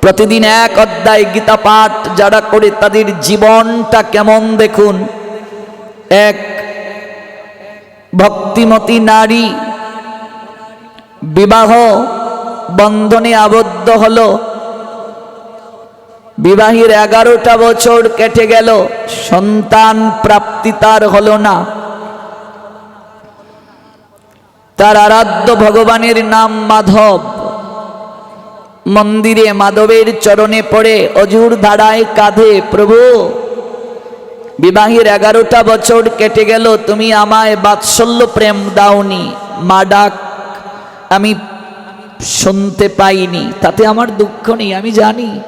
প্রতিদিন এক অধ্যায় গীতা পাঠ যারা করে তাদের জীবনটা কেমন দেখুন? এক, ভক্তিমতী নারী বিবাহ বন্ধনে আবদ্ধ হল। বিবাহের এগারোটা বছর কেটে গেল, সন্তান প্রাপ্তি তার হলো না। তার আরাধ্য ভগবানের নাম মাধব। মন্দিরে মাধবের চরণে পড়ে অজুর ধারায় কাঁধে, প্রভু, বিবাহের এগারোটা বছর কেটে গেল, তুমি আমায় বাৎসল্য প্রেম দাওনি, মা ডাক আমি শুনতে পাইনি, তাতে আমার দুঃখ নেই, আমি জানি।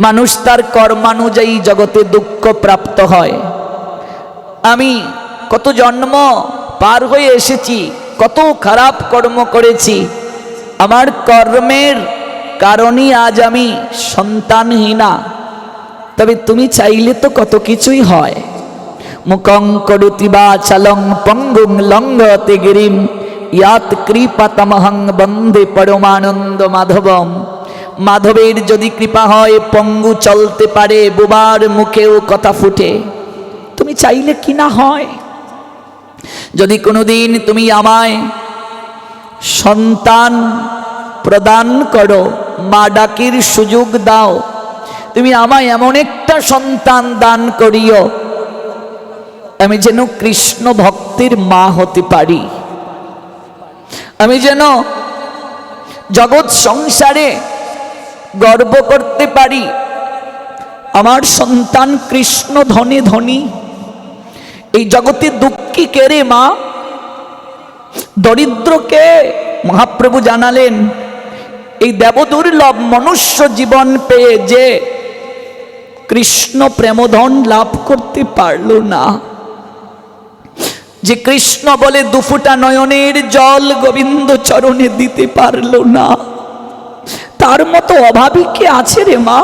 মানুষ তার কর্মানুযায়ী জগতে দুঃখ প্রাপ্ত হয়। আমি কত জন্ম পার হয়ে এসেছি, কত খারাপ কর্ম করেছি আমার কর্মের কারণেই আজ আমি সন্তানহীনা। তবে তুমি চাইলে তো কত কিছুই হয়। মুকং করুতি বা চালং পঙ্গুং লঙ্গতে গিরিম, ইয়াত কৃপাতমহং বন্দে পরমানন্দ মাধবম। মাধবের যদি কৃপা হয়, পঙ্গু চলতে পারে, বুবার মুখেও কথা ফুটে। তুমি চাইলে কি না হয়? যদি কোনোদিন তুমি আমায় সন্তান প্রদান করো, মা ডাকির সুযোগ দাও। তুমি আমায় এমন একটা সন্তান দান করিও, আমি যেন কৃষ্ণ ভক্তির মা হতে পারি। আমি যেন জগৎ সংসারে গর্ব করতে পারি। আমার সন্তান কৃষ্ণ ধনে ধনী, এই জগতে দুঃখী কে রে মা? দরিদ্রকে মহাপ্রভু জানালেন, এই দেবদুর্লভ মনুষ্য জীবন পেয়ে যে কৃষ্ণ প্রেমধন লাভ করতে পারল না। যে কৃষ্ণ বলে দুফুটা নয়নের জল গোবিন্দ চরণে দিতে পারল না। তার মতো অভাবী কে আছে রে মা?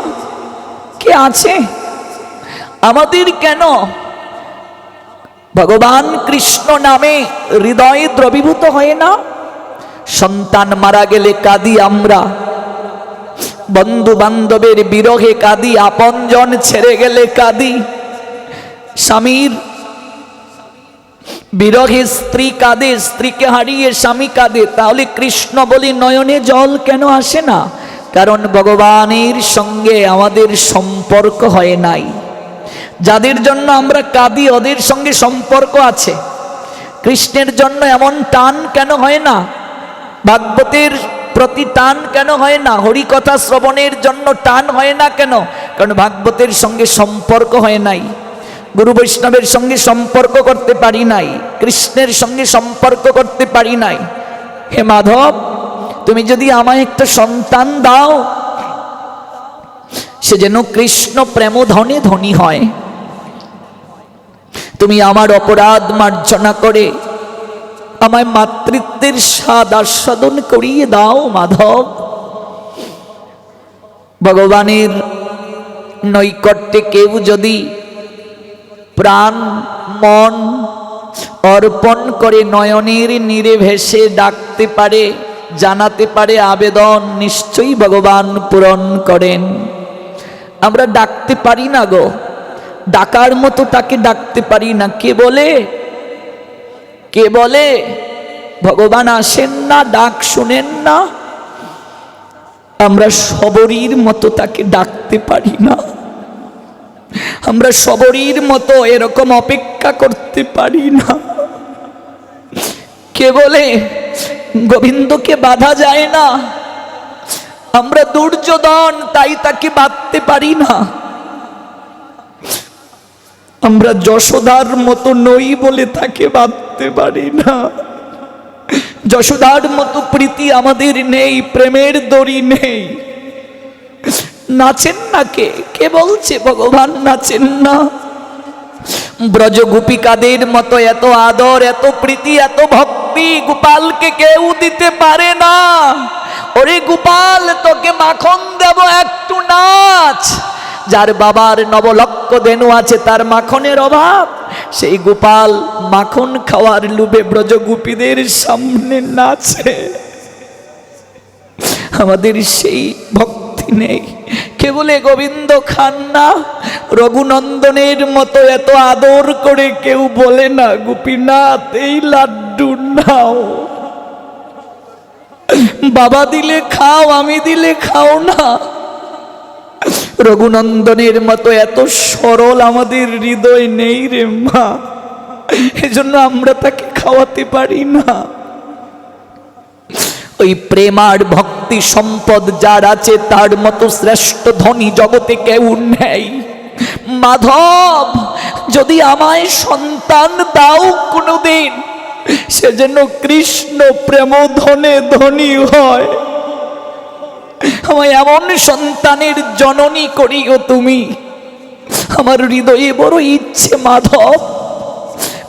কে আছে? আমাদের কেন ভগবান কৃষ্ণ নামে হৃদয়ে দ্রবীভূত হয় না? সন্তান মারা গেলে কাঁদি আমরা। বন্ধু বান্ধবের বিরহে কাঁদি, আপনজন ছেড়ে গেলে কাঁদি। স্বামীর বিরহে স্ত্রী কাঁদে, স্ত্রীকে হারিয়ে স্বামী কাঁদে, তাহলে কৃষ্ণ বলি নয়নে জল কেন আসে না? কারণ ভগবানের সঙ্গে আমাদের সম্পর্ক হয় নাই। যাদের জন্য আমরা কাঁদি, ওদের সঙ্গে সম্পর্ক আছে। কৃষ্ণের জন্য এমন টান কেন হয় না? ভাগবতের প্রতি টান কেন হয় না? হরিকথা শ্রবণের জন্য টান হয় না কেন? কারণ ভাগবতের সঙ্গে সম্পর্ক হয় নাই। গুরু বৈষ্ণবের সঙ্গে সম্পর্ক করতে পারি নাই। কৃষ্ণের সঙ্গে সম্পর্ক করতে পারি নাই। হে মাধব, তুমি যদি আমায় একটা সন্তান দাও, সে যেন কৃষ্ণ প্রেম ধনে ধনী হয়। তুমি আমার অপরাধ মার্জনা করে আমায় মাতৃত্বের স্বাদ আস্বাদন করিয়ে দাও, মাধব। ভগবানের নৈকট্যে কেউ যদি প্রাণ, মন অর্পণ করে নয়নের নীরে ভেসে ডাকতে পারে, জানাতে পারে আবেদন, নিশ্চয়ই ভগবান পূরণ করেন। আমরা ডাকতে পারি না গো। ডাকার মতো তাকে ডাকতে পারি না। কে বলে? কে বলে? ভগবান আসেন না, ডাক শুনেন না। আমরা সবরীর মতো তাকে ডাকতে পারি না। আমরা সবরীর মতো এরকম অপেক্ষা করতে পারি না। কে বলে? গোবিন্দকে বাধা যায় না। আমরা দুর্যোধন, তাই তাকে বাঁধতে পারি না। আমরা যশোদার মতো নই বলে তাকে বাঁধতে পারি না। যশোদার মতো প্রীতি আমাদের নেই, প্রেমের দড়ি নেই। নাচেন না কে? কে বলছে? ভগবান নাচেন না। ব্রজ গোপিকাদের মতো এত আদর, এত প্রীতি, এত ভক্তি গোপালকে কেউ দিতে পারে না। ওরে গোপাল, তোকে মাখন দেব একটু নাচ। যার বাবার নবলক্ষ দেনু আছে, তার মাখনের অভাব। সেই গোপাল মাখন খাওয়ার লুবে ব্রজ গোপীদের সামনে নাচে। আমাদের সেই ভক্তি নেই। কে বলে গোবিন্দ খান না, রঘুনন্দনের মতো এত আদর করে কেউ বলে না, গোপীনাথ, এই লাড্ডু নাও। বাবা দিলে খাও, আমি দিলে খাও না। রঘুনন্দনের মতো এত সরল আমাদের হৃদয় নেই রে মা। এজন্য আমরা তাকে খাওয়াতে পারি না। ওই প্রেম আর ভক্তি সম্পদ যার আছে, তার মতো শ্রেষ্ঠ ধনী জগতে কেউ নেই। মাধব, যদি আমায় সন্তান দাও কোনোদিন, সে যেন কৃষ্ণ প্রেম ধনে ধনী হয়। আমায় এমন সন্তানের জননী করিও তুমি। আমার হৃদয়ে বড় ইচ্ছে, মাধব।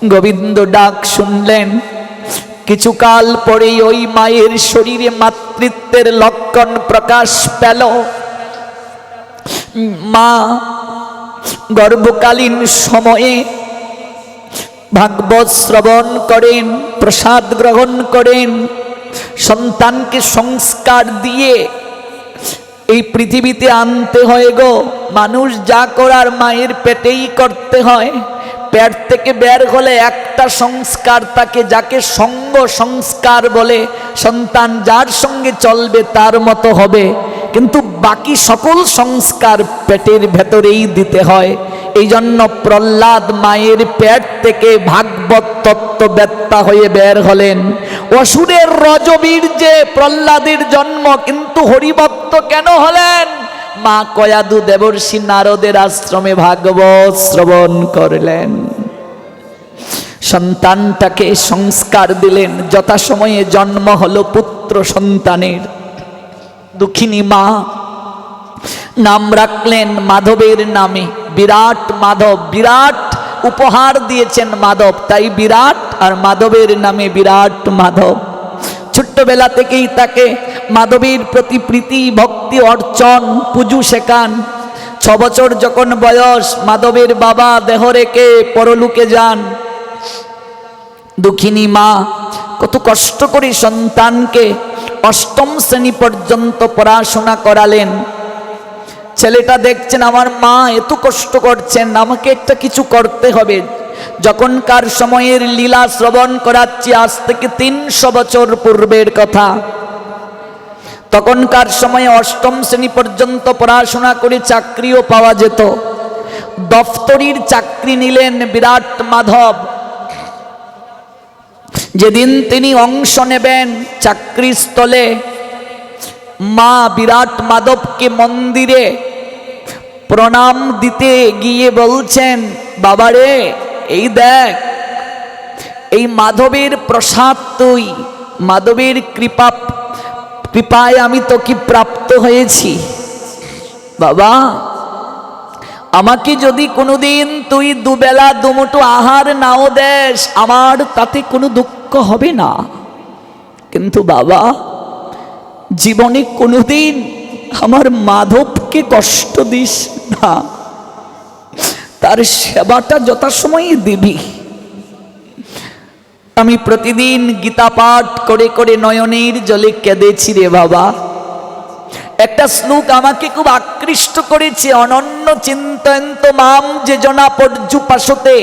গোবিন্দ ডাক শুনলেন। কিছুকাল পরেই ওই মায়ের শরীরে মাতৃত্বের লক্ষণ প্রকাশ পেল। মা, গর্ভকালীন সময়ে ভাগবত শ্রবণ করেন, প্রসাদ গ্রহণ করেন। সন্তানকে সংস্কার দিয়ে এই পৃথিবীতে আনতে হয় গো। মানুষ যা করার মায়ের পেটেই করতে হয়। পেট থেকে বের হলে একটা সংস্কার তাকে যাকে সঙ্গ সংস্কার বলে, সন্তান যার সঙ্গে চলবে তার মতো হবে। কিন্তু বাকি সকল সংস্কার পেটের ভেতরেই দিতে হয়। এই জন্য প্রহ্লাদ মায়ের পেট থেকে ভাগবত তত্ত্ব হয়ে বের হলেন। অসুরের রজবীর যে প্রহ্লাদের জন্ম, কিন্তু হরিভক্ত কেন হলেন? মা কয়াদু দেবর্ষি নারদের আশ্রমে ভাগবত শ্রবণ করলেন। সন্তানটাকে সংস্কার দিলেন। যথাসময়ে জন্ম হলো পুত্র সন্তানের। দুঃখিনী মা নাম রাখলেন মাধবের নামে। বিরাট মাধব, বিরাট উপহার দিয়েছেন মাধব। তাই বিরাট আর মাধবের নামে বিরাট মাধব। ছোট্টবেলা থেকেই তাকে মাধবীর প্রতি প্রীতি, ভক্তি, অর্চন, পুজো শেখান। ছ বছর যখন বয়স, মাধবের বাবা দেহ রেখে পরলুকে যান। দুঃখিনী মা, কত কষ্ট করে সন্তানকে অষ্টম শ্রেণি পর্যন্ত পড়াশোনা করালেন। ছেলেটা দেখছেন, আমার মা এত কষ্ট করছেন, আমাকে একটা কিছু করতে হবে। যখনকার সময়ের লীলা শ্রবণ করাচ্ছি, আজ থেকে তিনশো বছর পূর্বের কথা। তখনকার সময়ে অষ্টম শ্রেণি পর্যন্ত পড়াশোনা করে চাকরিও পাওয়া যেত। দফতরির চাকরি নিলেন বিরাট মাধব। যেদিন তিনি অংশ নেবেন চাকরিস্থলে মা বিরাট মাধবকে মন্দিরে প্রণাম দিতে গিয়ে বলছেন, বাবারে, এই দেখ, এই মাধবের প্রসাদ তুই, মাধবের কৃপা, কৃপায় আমি তো কি প্রাপ্ত হয়েছি। বাবা, আমাকে যদি কোনোদিন তুই দুবেলা দুমুটো আহার নাও দেস, আমার তাতে কোনো দুঃখ হবে না। কিন্তু বাবা জীবনে কোনোদিন আমার মাধবকে কষ্ট দিস না। তার সেবাটা যথাসময়ে দিবি। আমি প্রতিদিন গীতা পাঠ করে করে নয়নের জলে কেঁদেছি রে বাবা। একটা শ্লোক আমাকে খুব আকৃষ্ট করেছে, অনন্য চিন্তয়ন্ত মাম যে জনা পর্যুপাশতে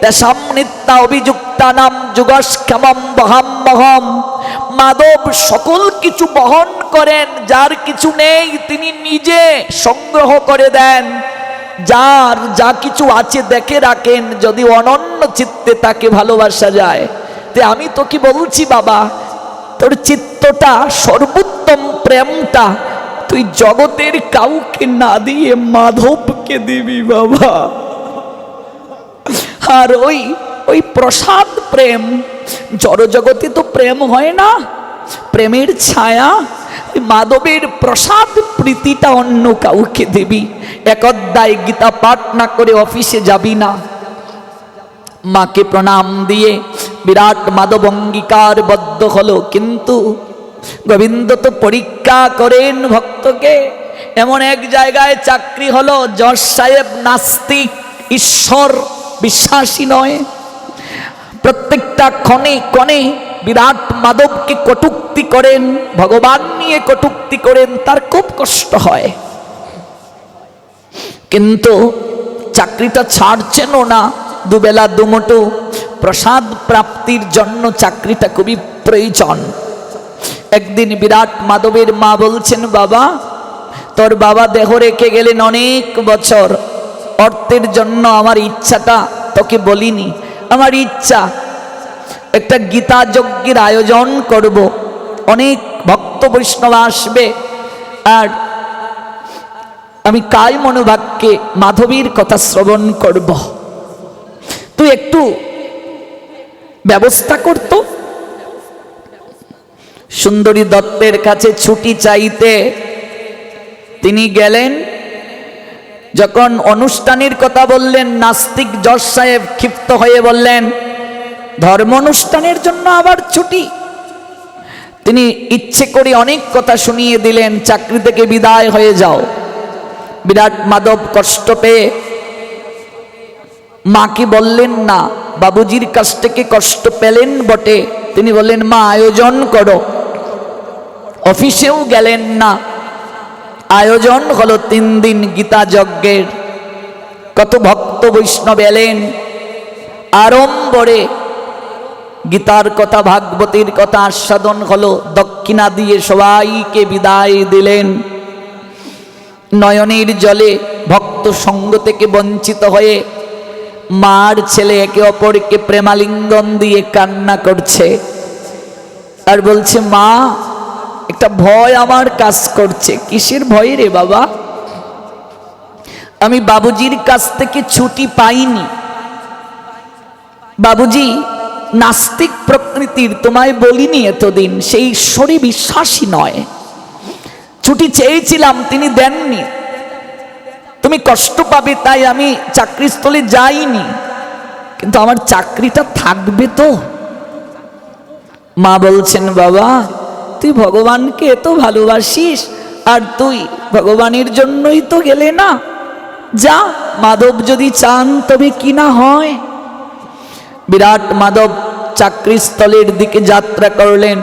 তেসাম নিত্যা অভিযুক্তা নাম যুগস্ক্ষমম বহাম বহম। মাধব সকল কিছু বহন করেন, যার কিছু নেই তিনি নিজে সংগ্রহ করে দেন। যার যা কিছু আছে দেখে রাখেন, যদি অনন্য চিত্তে তাকে ভালোবাসা যায়। তে আমি তো কি বলছি বাবা, তোর চিত্তটা সর্বোত্তম প্রেমটা, তুই জগতের কাউকে না দিয়ে মাধবকে দিবি বাবা। আর ওই ওই প্রসাদ প্রেম জড়জগতে তো প্রেম হয় না। প্রেমের ছায়া, মাধবের প্রসাদ, প্রীতিটা অন্য কাউকে দিবি। এক অধ্যায় গীতা পাঠ না করে অফিসে যাবি না। মাকে প্রণাম দিয়ে বিরাট মাধব অঙ্গীকার বদ্ধ হলো। কিন্তু গোবিন্দ তো পরীক্ষা করেন ভক্তকে। এমন এক জায়গায় চাকরি হলো জজ সাহেব নাস্তিক, ঈশ্বর বিশ্বাসী নয়। প্রত্যেকটা ক্ষণে কণে বিরাট মাধবকে কটুক্তি করেন, ভগবান নিয়ে কটুক্তি করেন, তার খুব কষ্ট হয়। কিন্তু চাকরিটা ছাড়ছেনও না, দুবেলা দুমুটো প্রসাদ প্রাপ্তির জন্য চাকরিটা খুবই প্রয়োজন। একদিন বিরাট মাধবের মা বলছেন, বাবা, তোর বাবা দেহ রেখে গেলেন অনেক বছর। অর্থের জন্য আমার ইচ্ছাটা তোকে বলিনি। আমার ইচ্ছা একটা গীতা যজ্ঞের আয়োজন করব। অনেক ভক্ত বৈষ্ণব আসবে। আর আমি কায় মনোভাগকে মাধবীর কথা শ্রবণ করব। তুই একটু ব্যবস্থা করতো সুন্দরী দত্তের কাছে ছুটি চাইতে তিনি গেলেন। যখন অনুষ্ঠানের কথা বললেন, নাস্তিক যশ সাহেব ক্ষিপ্ত হয়ে বললেন ধর্ম অনুষ্ঠানের জন্য আবার ছুটি। তিনি ইচ্ছে করে অনেক কথা শুনিয়ে দিলেন, চাকরি থেকে বিদায় হয়ে যাও। বিরাট মাধব কষ্ট পেয়ে মাকে বললেন না, বাবুজির কাছ থেকে কষ্ট পেলেন বটে। তিনি বললেন, মা, আয়োজন করো। অফিসেও গেলেন না। আয়োজন হলো তিন দিন গীতা যজ্ঞের। কত ভক্ত বৈষ্ণব এলেন। আড়ম্বরে গীতার কথা, ভাগবতীর কথা আস্বাদন হলো। দক্ষিণা দিয়ে সবাইকে বিদায় দিলেন। নয়নের জলে ভক্ত সঙ্গ থেকে বঞ্চিত হয়ে মার ছেলে একে অপরকে প্রেমালিঙ্গন দিয়ে কান্না করছে। আর বলছে, মা একটা ভয় আমার কাজ করছে। কিসের ভয় রে বাবা? আমি বাবুজির কাছ থেকে ছুটি পাইনি। বাবুজি, নাস্তিক প্রকৃতির তোমায় বলিনি এতদিন, সেই ঈশ্বরে বিশ্বাসী নয়। ছুটি চেয়েছিলাম, তিনি দেননি। তুমি কষ্ট পাবে, তাই আমি চাকরিস্থলে যাইনি। কিন্তু আমার চাকরিটা থাকবে তো। মা বলছেন, বাবা তুই ভগবানকে এত ভালোবাসিস, আর তুই ভগবানের জন্যই তো গেলে না। যা, মাধব যদি চান তবে কি না হয়। বিরাট মাধব চাকরিস্থলের দিকে যাত্রা করলেন।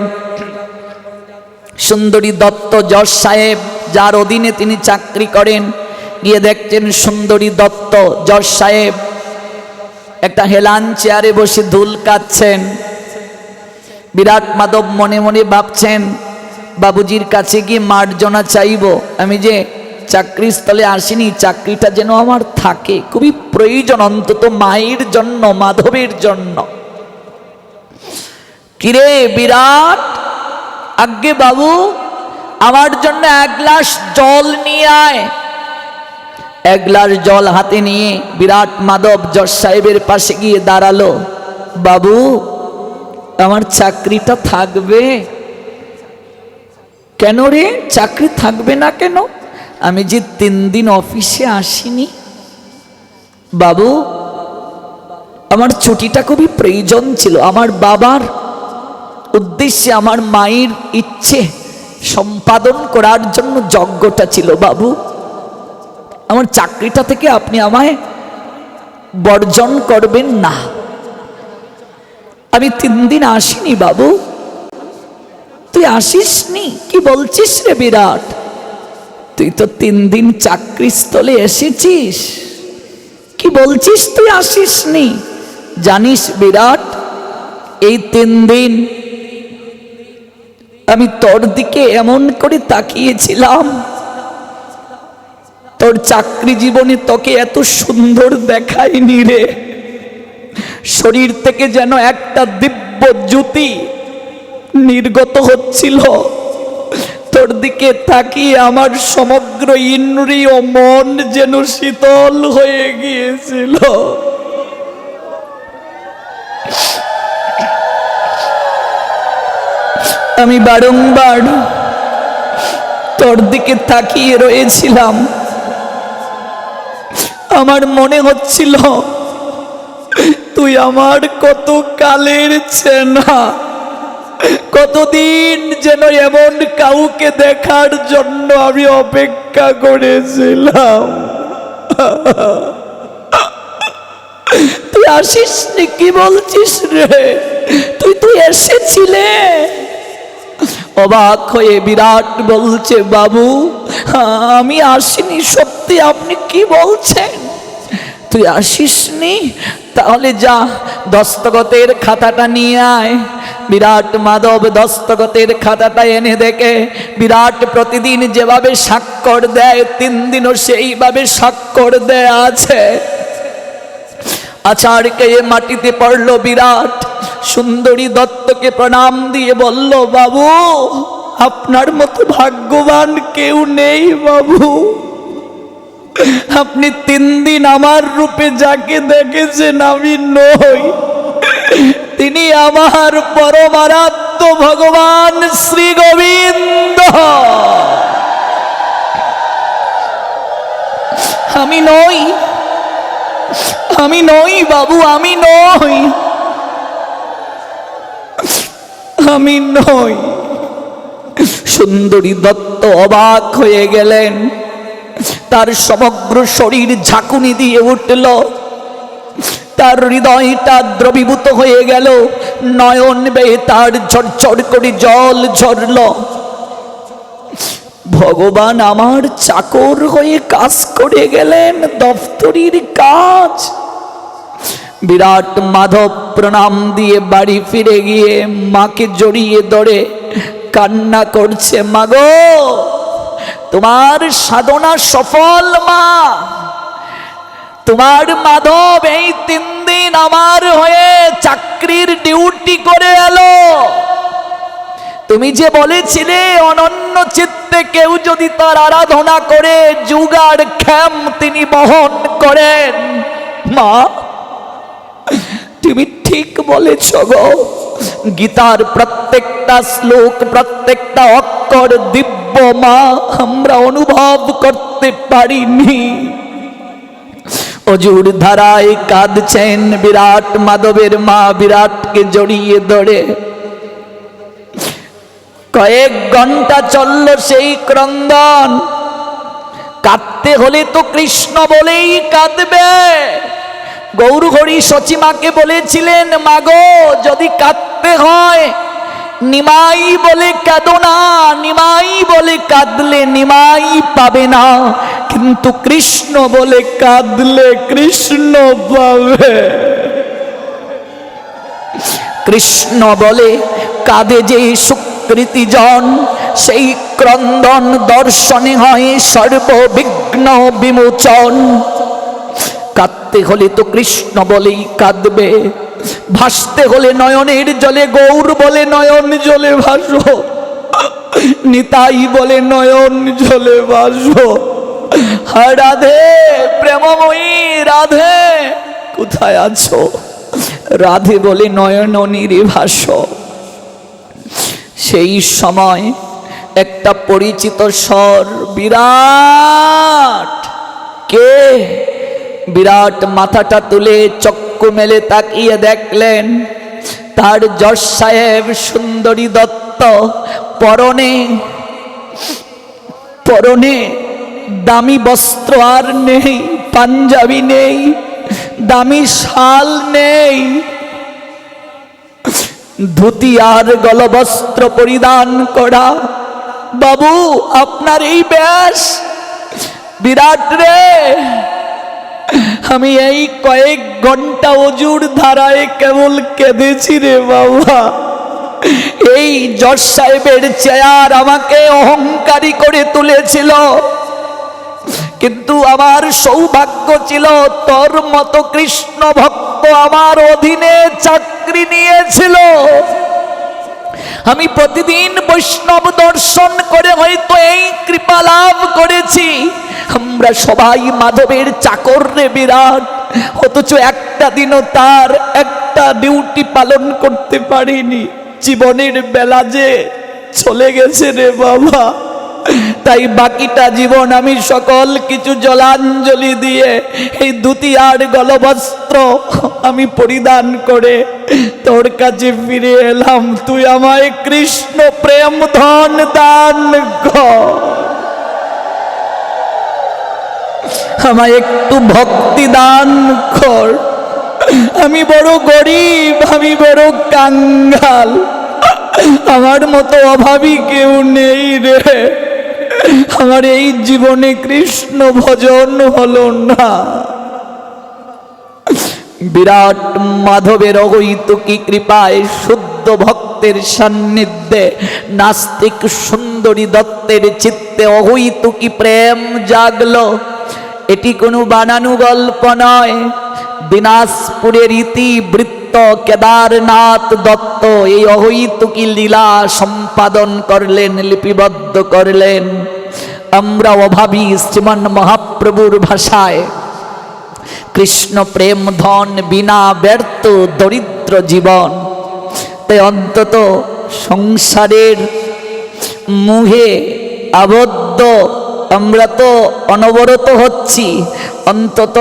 সুন্দরী দত্ত যশ সাহেব, যার অধীনে তিনি চাকরি করেন, গিয়ে দেখছেন সুন্দরী দত্ত যশ সাহেব একটা হেলান চেয়ারে বসে ধুল কাচ্ছেন বিরাট মাধব মনে মনে ভাবছেন, বাবুজির কাছে গিয়ে মার্জনা চাইব। আমি যে চাকরি স্থলে আসিনি, চাকরিটা যেন আমার থাকে। খুবই প্রয়োজন অন্তত মায়ের জন্য, মাধবের জন্য। কিরে বিরাট, আজ্ঞে বাবু, আমার জন্য এক গ্লাস জল নিয়ে আয়। এক গ্লাস জল হাতে নিয়ে বিরাট মাধব যশ সাহেবের পাশে গিয়ে দাঁড়াল। বাবু আমার চাকরিটা থাকবে। কেন রে? চাকরি থাকবে না কেন? আমি যে তিন দিন অফিসে আসিনি। বাবু, আমার ছুটিটা খুবই প্রয়োজন ছিল। আমার বাবার উদ্দেশ্যে আমার মায়ের ইচ্ছে সম্পাদন করার জন্য যজ্ঞটা ছিল, বাবু। আমার চাকরিটা থেকে আপনি আমায় বর্জন করবেন না। আমি তিন দিন আসিনি বাবু। তুই আসিসনি কি বলছিস রে বিরাট? তুই তো তিন দিন চাকরি স্থলে এসেছিস। কি বলছিস তুই আসিসনি জানিস বিরাট, এই তিন দিন আমি তোর দিকে এমন করে তাকিয়েছিলাম। তোর চাকরি জীবনে তোকে এত সুন্দর দেখায়নি রে। শরীর থেকে যেন একটা দিব্য জ্যোতি নির্গত হচ্ছিল। তোর দিকে তাকিয়ে আমার সমগ্র ইন্দ্রিয় মন যেন শীতল হয়ে গিয়েছিল। আমি বারংবার তোর দিকে তাকিয়ে রয়েছিলাম। আমার মনে হচ্ছিল তুই আমার কত কালের চেনা কতদিন যেন এমন কাউকে দেখার জন্য আমি অপেক্ষা করেছিলাম। তুই আসিস কি বলছিস রে? তুই তুই এসেছিলে। অবাক হয়ে বিরাট বলছে, বাবু, আমি আসিনি, সত্যি আপনি কি বলছেন? তুই আসিসনি? তাহলে যা, দস্তগতের খাতাটা নিয়ে আয়। বিরাট মাধব দস্তগতের খাতাটা এনে দেখে। বিরাট প্রতিদিন যেভাবে স্বাক্ষর দেয়, তিন দিনও সেইভাবে স্বাক্ষর দেয়া আছে। আচারকে এ মাটিতে পড়ল বিরাট। সুন্দরী দত্তকে প্রণাম দিয়ে বলল, বাবু, আপনার মতো ভাগ্যবান কেউ নেই, বাবু। আপনি তিন দিন আমার রূপে যাকে দেখেছেন আমি নই। তিনি আমার পরমারাত্ম ভগবান শ্রী গোবিন্দ। আমি নই। আমি নই বাবু, আমি নই। আমি নই। সুন্দরী দত্ত অবাক হয়ে গেলেন। তার সমগ্র শরীর ঝাঁকুনি দিয়ে উঠল। তার হৃদয়টা দ্রবীভূত হয়ে গেল। নয়ন বেয়ে তার ঝরঝর করে জল ঝরল। ভগবান আমার চাকর হয়ে কাজ করে গেলেন দফতরির কাজ। বিরাট মাধব প্রণাম দিয়ে বাড়ি ফিরে গিয়ে মাকে জড়িয়ে ধরে কান্না করছে, মাগো! তোমার সাধনা সফল, মা। তোমার মাধব এই তিন দিন আমার হয়ে চাকরির ডিউটি করে এলো। তুমি যে বলেছিলে, অনন্য চিত্তে কেউ যদি তার আরাধনা করে, যুগার খ্যাম তিনি বহন করেন। মা, তুমি ঠিক বলেছ গো। গীতার প্রত্যেকটা শ্লোক, প্রত্যেকটা অক্ষর দিব্য মা, আমরা অনুভব করতে পারিনি। অজুর ধারায় কাঁদছেন বিরাট মাধবের মা, বিরাটকে জড়িয়ে ধরে। কয়েক ঘণ্টা চলল সেই ক্রন্দন। কাঁদতে হলে তো কৃষ্ণ বলেই কাঁদবে। গৌরহরি সচিমাকে বলেছিলেন, মাগো, যদি কাঁদতে হয়, নিমাই বলে কাঁদো না, নিমাই বলে কাঁদলে নিমাই পাবে না। কিন্তু কৃষ্ণ বলে কাঁদলে কৃষ্ণ পাবে। কৃষ্ণ বলে, কাঁদে যে সুকৃতি জন সেই ক্রন্দন দর্শনে হয় সর্ববিঘ্ন বিমোচন। কাঁদতে হলে তো কৃষ্ণ বলেই কাঁদবে। ভাসতে হলে নয়নের জলে গৌর বলে নয়ন জলে ভাসো। নিতাই বলে নয়ন জলে ভাসো। রাধে, প্রেমময়ী রাধে, কোথায় আছো? রাধে বলে নয়ন নয়ননীরে ভাসো। সেই সময় একটা পরিচিত স্বর, বিরাট, কে? বিরাট মাথাটা তুলে চক্ষু মেলে তাকিয়ে দেখলেন, তার যশ সাহেব সুন্দরী দত্ত, পরনে পরনে দামি বস্ত্র আর নেই, পাঞ্জাবি নেই, দামি শাল নেই। ধুতি আর গলবস্ত্র পরিধান করা। বাবু, আপনার এই ব্যাস? বিরাট রে! আমি এই কয়েক ঘণ্টা অজুর ধারায় কেবল কেঁদেছি রে বাবা। এই জজ সাহেবের চেয়ার আমাকে অহংকারী করে তুলেছিল। কিন্তু আমার সৌভাগ্য ছিল, তোর মতো কৃষ্ণ ভক্ত আমার অধীনে চাকরি নিয়েছিল। আমি প্রতিদিন বৈষ্ণব দর্শন করে হয়তো এই কৃপা লাভ করেছি। আমরা সবাই মাধবের চাকর রে বিরাট, অথচ একটা দিনও তার একটা ডিউটি পালন করতে পারিনি। জীবনের বেলা যে চলে গেছে রে বাবা। তাই বাকিটা জীবন আমি সকল কিছু জলাঞ্জলি দিয়ে এই দুটি আর গলবস্ত্র আমি পরিধান করে তোর কাছে ফিরে এলাম। তুই আমায় কৃষ্ণ প্রেম ধন দান আমায় একটু ভক্তি দান কর। আমি বড় গরিব, আমি বড় কাঙ্গাল। আমার মতো অভাবী কেউ নেই রে। আমার এই জীবনে কৃষ্ণ ভজন হলো না। বিরাট মাধবের অহৈতুকি কৃপায় শুদ্ধ ভক্তের সান্নিধ্যে, নাস্তিক সুন্দরী দত্তের চিত্তে অহৈতুকি প্রেম জাগলো? এটি কোনো বানানো গল্প নয়। দিনাজপুরের ইতিবৃত্ত কেদারনাথ দত্ত এই অহৈতুকি লীলা সম্পাদন করলেন, লিপিবদ্ধ করলেন। আমরা অভাবী শ্রীমান মহাপ্রভুর ভাষায়, কৃষ্ণ প্রেম ধন বিনা ব্যর্থ দরিদ্র জীবন। তাই অন্তত সংসারের মুহে আবদ্ধ আমরা তো অনবরত হচ্ছি, অন্তত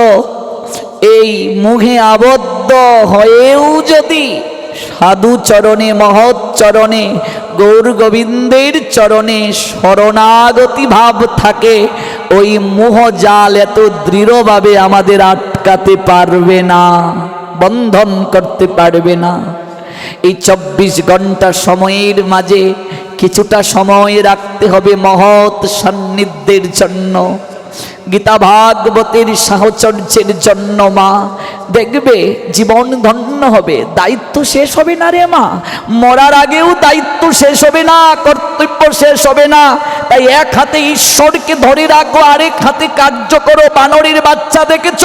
এই মুখে আবদ্ধ হয়েও যদি সাধু চরণে, মহৎ চরণে, গৌর গোবিন্দের চরণে শরণাগতি ভাব থাকে, ওই মোহ জাল এত দৃঢ়ভাবে আমাদের আটকাতে পারবে না, বন্ধন করতে পারবে না। এই চব্বিশ ঘণ্টা সময়ের মাঝে কিছুটা সময় রাখতে হবে মহৎ সান্নিধ্যের জন্য। গীতা ভাগবতের সাহচর্যের জন্য, মা। দেখবে, জীবন ধন্য হবে, দায়িত্ব শেষ হবে না রে, মা। মরার আগেও দায়িত্ব শেষ হবে না, কর্তব্য শেষ হবে না। তাই এক হাতে ঈশ্বরকে ধরে রাখো, আরেক হাতে কার্য করো। বানরের বাচ্চা দেখেছ?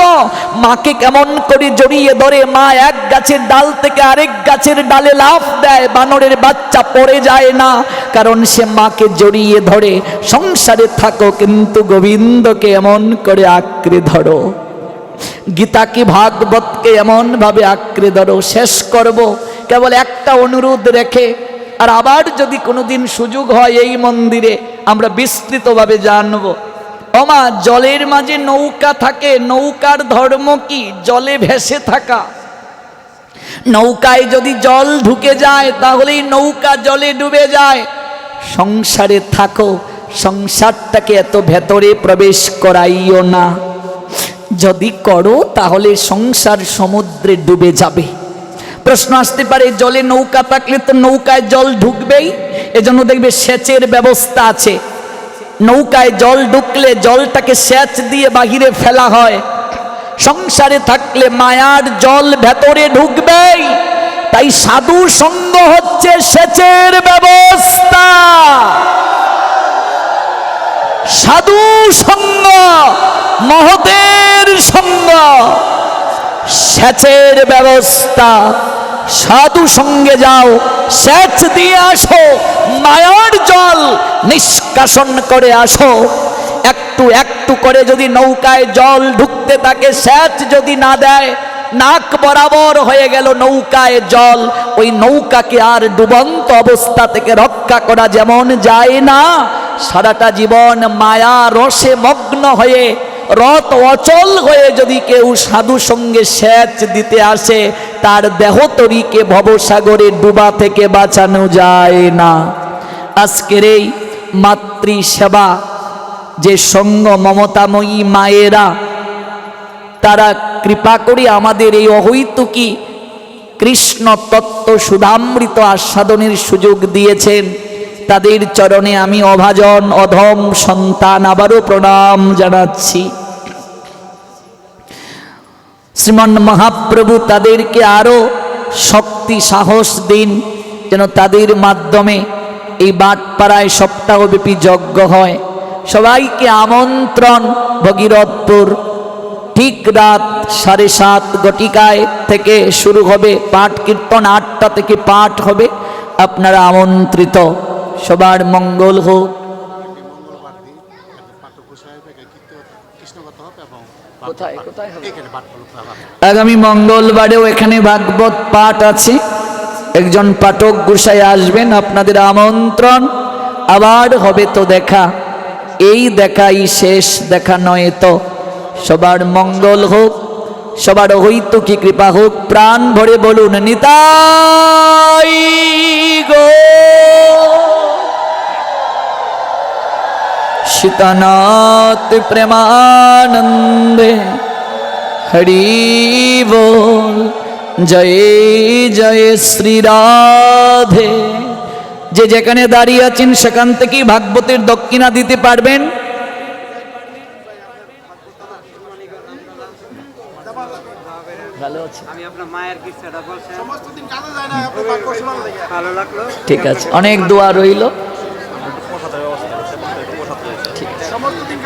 মাকে কেমন করে জড়িয়ে ধরে, মা? এক গাছের ডাল থেকে আরেক গাছের ডালে লাফ দেয়, বানরের বাচ্চা পড়ে যায় না। কারণ সে মাকে জড়িয়ে ধরে, সংসারে থাকো কিন্তু গোবিন্দকে এমন করে আঁকড়ে ধরো। গীতাকে ভাগবতকে এমন ভাবে আঁকড়ে ধরো, শেষ করব। কেবল একটা অনুরোধ রেখে, আর আবার যদি কোনোদিন সুযোগ হয় এই মন্দিরে, আমরা বিস্তৃতভাবে জানব। অমা জলের মাঝে নৌকা থাকে, নৌকার ধর্ম কি? জলে ভেসে থাকা। নৌকায় যদি জল ঢুকে যায়, তাহলেই নৌকা জলে ডুবে যায়। সংসারে থাকো, সংসারটাকে এত ভেতরে প্রবেশ করাইও না। যদি করো, তাহলে সংসার সমুদ্রে ডুবে যাবে। প্রশ্ন আসতে পারে, জলে নৌকা থাকলে তো নৌকায় জল ঢুকবেই? এজন্য দেখবে সেচের ব্যবস্থা আছে। নৌকায় জল ঢুকলে জলটাকে সেচ দিয়ে বাহিরে ফেলা হয়। সংসারে থাকলে মায়ার জল ভেতরে ঢুকবেই। তাই সাধু সঙ্গ হচ্ছে সেচের ব্যবস্থা। সাধু সঙ্গ, মহতের সঙ্গ, সেচের ব্যবস্থা। সাধু সঙ্গে যাও, সেচ দিয়ে আসো, মায়ার জল নিষ্কাশন করে আসো। একটু একটু করে যদি নৌকায় জল ঢুকতে থাকে, সেচ যদি না দেয়, নাক বরাবর হয়ে গেল নৌকায় জল। ওই নৌকাকে আর ডুবন্ত অবস্থা থেকে রক্ষা করা যেমন যায় না, সারাটা জীবন মায়া রসে মগ্ন হয়ে, রথ অচল হয়ে যদি কেউ সাধু সঙ্গে সেচ দিতে আসে, তার দেহতরীকে ভবসাগরে ডুবা থেকে বাঁচানো যায় না। আজকের এই মাতৃ সেবা যে সঙ্গ মমতাময়ী মায়েরা, তারা কৃপা করে আমাদের এই অহৈতুকী কৃষ্ণ তত্ত্ব সুধামৃত আস্বাদনের সুযোগ দিয়েছেন। তাদের চরণে আমি অভাজন, অধম সন্তান আবারও প্রণাম জানাচ্ছি। শ্রীমন মহাপ্রভু তাদেরকে আরও শক্তি, সাহস দিন, যেন তাদের মাধ্যমে এই বাটপাড়ায় সপ্তাহব্যাপী যজ্ঞ হয়। সবাইকে আমন্ত্রণ ভগীরথপুর। ঠিক রাত সাড়ে সাত গটিকায় থেকে শুরু হবে পাঠ কীর্তন আটটা থেকে পাঠ হবে। আপনারা আমন্ত্রিত সবার মঙ্গল হোক। আগামী মঙ্গলবারেও এখানে ভাগবত পাঠ আছে। একজন পাঠক গোসাই আসবেন আপনাদের আমন্ত্রণ। আবার হবে তো দেখা। এই দেখাই শেষ, দেখা নয় তো। সবার মঙ্গল হোক, সবার হইতো কি কৃপা হোক, প্রাণ ভরে বলুন, নিতাই গো। সীতানাথ প্রেমানন্দে হরি বল, জয় জয় শ্রী রাধে। যে যেখানে দাঁড়িয়ে আছেন সেখান থেকে ভাগবতের দক্ষিণা দিতে পারবেন। ভালো আছে আমি আপনার মায়ের কিস্সাটা বলছেন? সমস্ত দিন কাজে যায় না আপনি বাক্য শোনার লাগে ভালো লাগল? ঠিক আছে অনেক দোয়া রইল। সমস্ত দিন